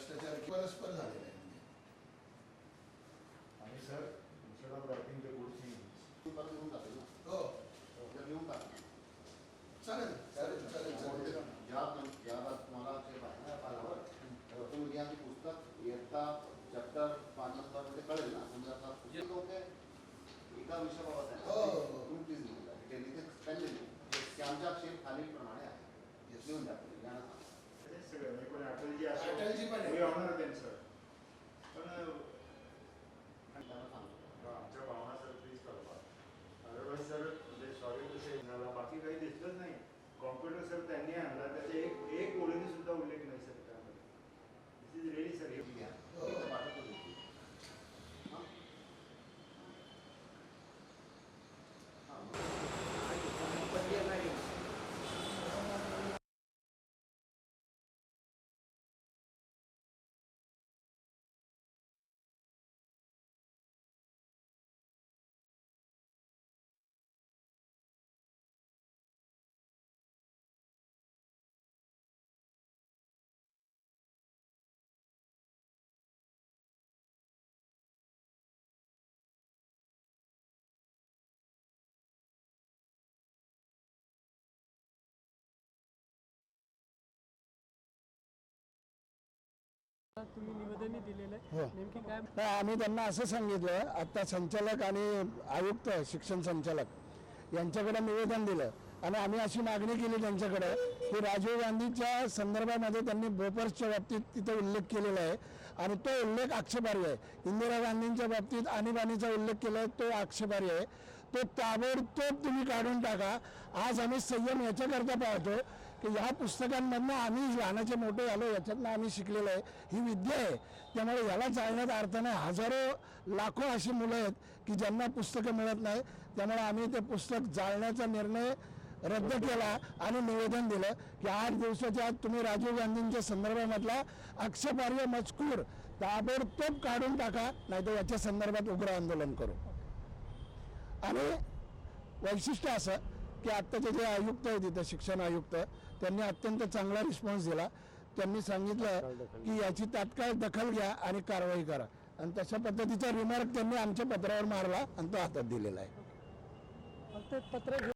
भ्रष्टाचार परस्पर झालेला आहे आणि sir instead of writing the good thing परत लिहून टाकेल ना. हो. लिहून टाकेल चालेल चालेल चालेल चालेल या या तुम्हाला ते तुम्ही घ्या पुस्तक. इयत्ता चॅप्टर पाच नंबरमध्ये कळेल ना. समजा आता जे लोक एका विषयाबाबत आहे. तुम्ही प्लीज़ लिहून टाकेल ते लिहिते खाली आमच्या आक्षेप खालीलप्रमाणे आहे. लिहून टाकले Sí, sí, sí, तुम्ही निवेदनही दिलेलं हो. आहे नेमकी काय नाही, आम्ही त्यांना असं सांगितलं आता संचालक आणि आयुक्त शिक्षण संचालक यांच्याकडे निवेदन दिलं. आणि आम्ही अशी मागणी केली त्यांच्याकडे की राजीव गांधीच्या संदर्भामध्ये त्यांनी बोपर्सच्या बाबतीत तिथे उल्लेख केलेला आहे. आणि तो उल्लेख आक्षेपार्ह आहे. इंदिरा गांधींच्या बाबतीत आणीबाणीचा उल्लेख केला आहे तो आक्षेपार्ह आहे. तो ताबडतोब तुम्ही काढून टाका. आज आम्ही संयम याच्याकरता पाहतो की ह्या पुस्तकांमधनं आम्ही लहानाचे मोठे झालो याच्यातनं आम्ही शिकलेलं आहे. ही विद्या आहे. त्यामुळे याला चालण्याचा अर्थ नाही. हजारो लाखो अशी मुलं आहेत की ज्यांना पुस्तकं मिळत नाही. त्यामुळे आम्ही ते पुस्तक जाळण्याचा निर्णय रद्द केला आणि निवेदन दिलं की आठ दिवसाच्या आत तुम्ही राजीव गांधींच्या संदर्भामधला आक्षेपार्ह मजकूर ताबडतोब काढून टाका नाहीतर याच्या संदर्भात उग्र आंदोलन करू. आणि वैशिष्ट्य असं की आत्ताचे जे आयुक्त आहेत इथं शिक्षण आयुक्त त्यांनी अत्यंत चांगला रिस्पॉन्स दिला. त्यांनी सांगितलं की याची तात्काळ दखल घ्या आणि कारवाई करा. आणि तशा पद्धतीचा रिमार्क त्यांनी आमच्या पत्रावर मारला आणि तो हातात दिलेला आहे. फक्त पत्र